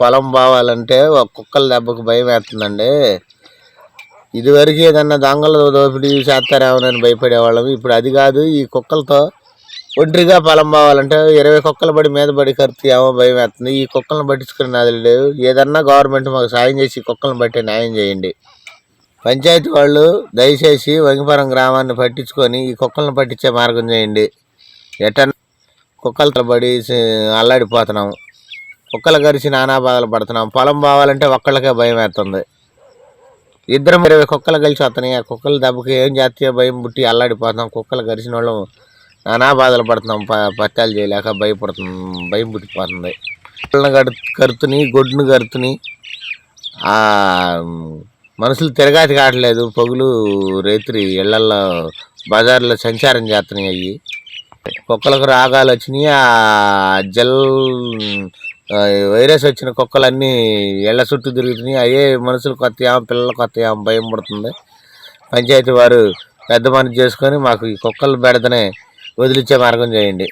పొలం బావాలంటే ఒక కుక్కల దెబ్బకు భయం వేస్తుందండి. ఇదివరకు ఏదన్నా దొంగలు దోపిడీ చేస్తారేమోనని భయపడేవాళ్ళం. ఇప్పుడు అది కాదు ఈ కుక్కలతో ఒంటరిగా పొలం పోవాలంటే ఇరవై కుక్కలు పడి మీద పడి ఖర్చు ఏమో భయం వేస్తుంది. ఈ కుక్కలను పట్టించుకునే నాదులు లేవు. ఏదన్నా గవర్నమెంట్ మాకు సాయం చేసి ఈ కుక్కలను బట్టి న్యాయం చేయండి. పంచాయతీ వాళ్ళు దయచేసి వంగిపురం గ్రామాన్ని పట్టించుకొని ఈ కుక్కలను పట్టించే మార్గం చేయండి. ఎటన్ కుక్కలతో పడి అల్లాడిపోతున్నాము అల్లాడిపోతున్నాం కుక్కలు కరిచి నానా బాధలు పడుతున్నాం. పొలం పోవాలంటే ఒక్కళ్ళకే భయం వేస్తుంది. ఇద్దరం ఇరవై కుక్కలు కలిసి వస్తున్నాయి. ఆ కుక్కల దెబ్బకి ఏం జాతీయ భయం పుట్టి అల్లాడిపోతున్నాం. కుక్కలు కరిచిన వాళ్ళు నానా బాధలు పడుతున్నాం. పత్యాలు చేయలేక భయపడుతుంది భయం పుట్టిపోతుంది. కుక్కలను గడు కరుతుని గొడ్డును కరుతుని మనుషులు తిరగాతి కావట్లేదు. పొగులు రైతులు ఇళ్ళల్లో బజార్లో సంచారం చేస్తున్నాయి అవి కుక్కలకు రాగాలు వచ్చినాయి. ఆ జల్ వైరస్ వచ్చిన కుక్కలన్నీ ఎళ్ళ చుట్టూ తిరుగుతున్నాయి. అయ్యే మనుషులు కొత్త ఏమో పిల్లలు కొత్త ఏమో భయం పడుతుంది. పంచాయతీ వారు పెద్ద పని చేసుకొని మాకు ఈ కుక్కలు బెడదనే వదిలిచ్చే మార్గం చేయండి.